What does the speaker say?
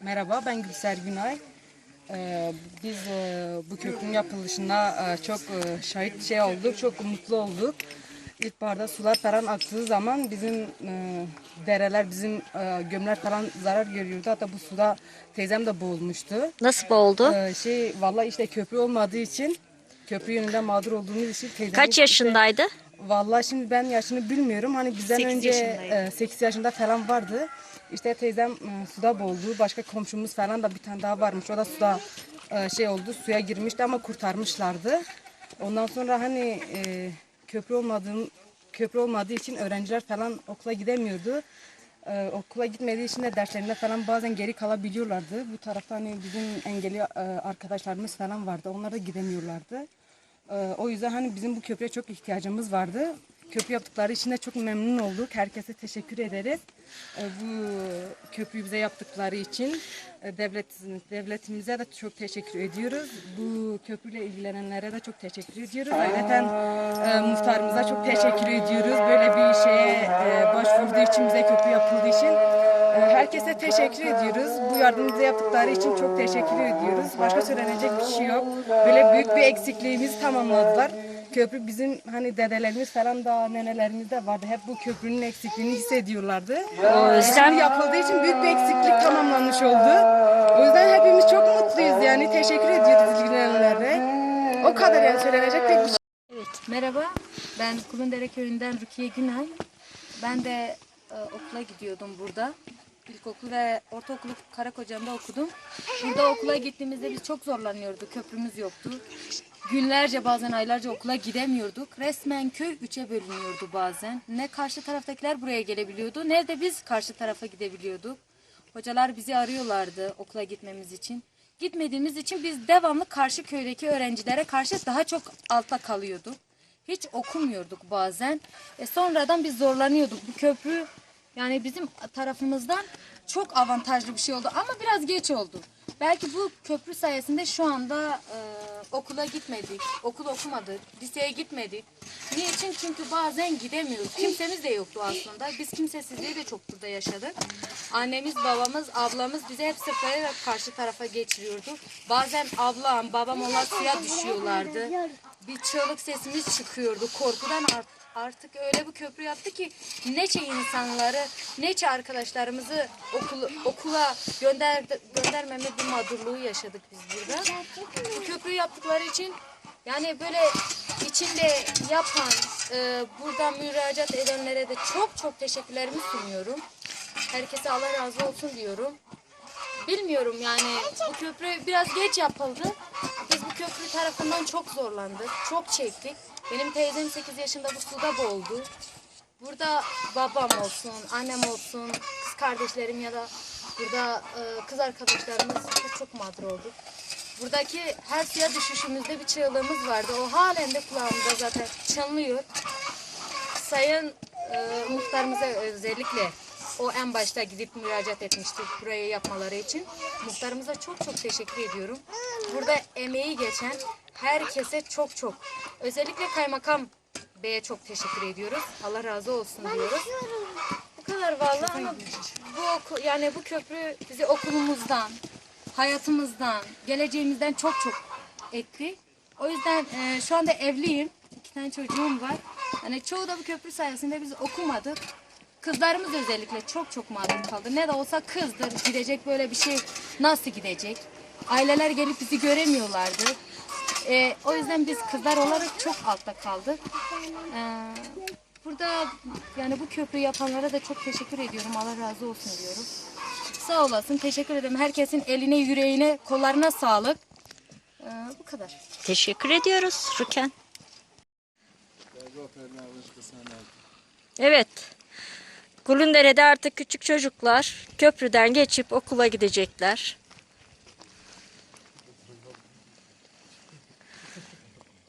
Merhaba, ben Gülser Günay. Ee, biz e, bu köprünün yapılışına e, çok e, şahit şey olduk, çok mutlu olduk. İlkbaharda sular falan aktığı zaman bizim e, dereler, bizim e, gömler falan zarar görüyordu. Hatta bu suda teyzem de boğulmuştu. Nasıl oldu? Ee, şey, vallahi işte köprü olmadığı için, köprü yönünde mağdur olduğumuz için teyzemiz... Kaç yaşındaydı? Vallahi şimdi ben yaşını bilmiyorum. Hani bizden Sekiz önce yaşındaydı. 8 yaşında falan vardı. İşte teyzem e, suda boğuldu. Başka komşumuz falan da bir tane daha varmış. O da suda e, şey oldu. Suya girmişti ama kurtarmışlardı. Ondan sonra hani e, köprü olmadığım köprü olmadığı için öğrenciler falan okula gidemiyordu. E, okula gitmediği için de derslerinde falan bazen geri kalabiliyorlardı. Bu tarafta hani bizim engelli e, arkadaşlarımız falan vardı. Onlar da gidemiyorlardı. Ee, o yüzden hani bizim bu köprüye çok ihtiyacımız vardı. Köprü yaptıkları için de çok memnun olduk. Herkese teşekkür ederiz. Ee, bu köprüyü bize yaptıkları için e, devlet devletimize de çok teşekkür ediyoruz. Bu köprüyle ilgilenenlere de çok teşekkür ediyoruz. Ayrıca e, muhtarımıza çok teşekkür ediyoruz. Böyle bir şeye e, başvurduğu için bize köprü yapıldığı için herkese teşekkür ediyoruz. Bu yardımı bize yaptıkları için çok teşekkür ediyoruz. Başka söylenecek bir şey yok. Böyle büyük bir eksikliğimizi tamamladılar. Köprü bizim hani dedelerimiz falan da nenelerimiz de vardı. Hep bu köprünün eksikliğini hissediyorlardı. O yüzden- yapıldığı için büyük bir eksiklik tamamlanmış oldu. O yüzden hepimiz çok mutluyuz yani. Teşekkür ediyoruz ilgilenenlere. O kadar yani söylenecek pek bir şey Evet, merhaba. Ben Kulundere köyünden Rukiye Günay. Ben de e, okula gidiyordum burada. İlkokul ve ortaokulu Karakocam'da okudum. Burada okula gittiğimizde biz çok zorlanıyorduk. Köprümüz yoktu. Günlerce bazen aylarca okula gidemiyorduk. Resmen köy üçe bölünüyordu bazen. Ne karşı taraftakiler buraya gelebiliyordu ne de biz karşı tarafa gidebiliyorduk. Hocalar bizi arıyorlardı okula gitmemiz için. Gitmediğimiz için biz devamlı karşı köydeki öğrencilere karşı daha çok altta kalıyorduk. Hiç okumuyorduk bazen. E sonradan biz zorlanıyorduk. Bu köprü yani bizim tarafımızdan çok avantajlı bir şey oldu ama biraz geç oldu. Belki bu köprü sayesinde şu anda e, okula gitmedik, okul okumadık, liseye gitmedik. Niçin? Çünkü bazen gidemiyoruz. Kimsemiz de yoktu aslında. Biz kimsesizliği de çok burada yaşadık. Annemiz, babamız, ablamız bize hep sırtlayarak karşı tarafa geçiriyordu. Bazen ablam, babam onlar suya düşüyorlardı. Bir çığlık sesimiz çıkıyordu. Korkudan art- artık öyle bir köprü yaptı ki neçe insanları, neçe arkadaşlarımızı okul, okula gönder, göndermeme bir mağdurluğu yaşadık biz burada. Bu köprüyü yaptıkları için yani böyle içinde yapan, e, buradan müracaat edenlere de çok çok teşekkürlerimi sunuyorum. Herkese Allah razı olsun diyorum. Bilmiyorum yani bu köprü biraz geç yapıldı. Biz bu köprü tarafından çok zorlandık, çok çektik. Benim teyzem 8 yaşında bu suda boğuldu. Burada babam olsun, annem olsun, kız kardeşlerim ya da burada e, kız arkadaşlarımız çok mağdur olduk. Buradaki her suya düşüşümüzde bir çığlığımız vardı. O halen de kulağımda zaten çınlıyor. Sayın e, muhtarımıza özellikle o en başta gidip müracaat etmişti burayı yapmaları için. Muhtarımıza çok çok teşekkür ediyorum. Burada emeği geçen herkese çok çok. Özellikle kaymakam beye çok teşekkür ediyoruz. Allah razı olsun diyoruz. Bu kadar vallahi ama bu oku, yani bu köprü bizi okulumuzdan, hayatımızdan, geleceğimizden çok çok etti. O yüzden e, şu anda evliyim. İki tane çocuğum var. Yani çoğu da bu köprü sayesinde biz okumadık. Kızlarımız özellikle çok çok mağdur kaldı. Ne de olsa kızdır. Gidecek böyle bir şey nasıl gidecek? Aileler gelip bizi göremiyorlardı. E, o yüzden biz kızlar olarak çok altta kaldık. E, burada yani bu köprü yapanlara da çok teşekkür ediyorum. Allah razı olsun diyorum. Sağ olasın. Teşekkür ederim. Herkesin eline, yüreğine, kollarına sağlık. E, bu kadar. Teşekkür ediyoruz Ruken. Evet. Gulundere'de artık küçük çocuklar köprüden geçip okula gidecekler.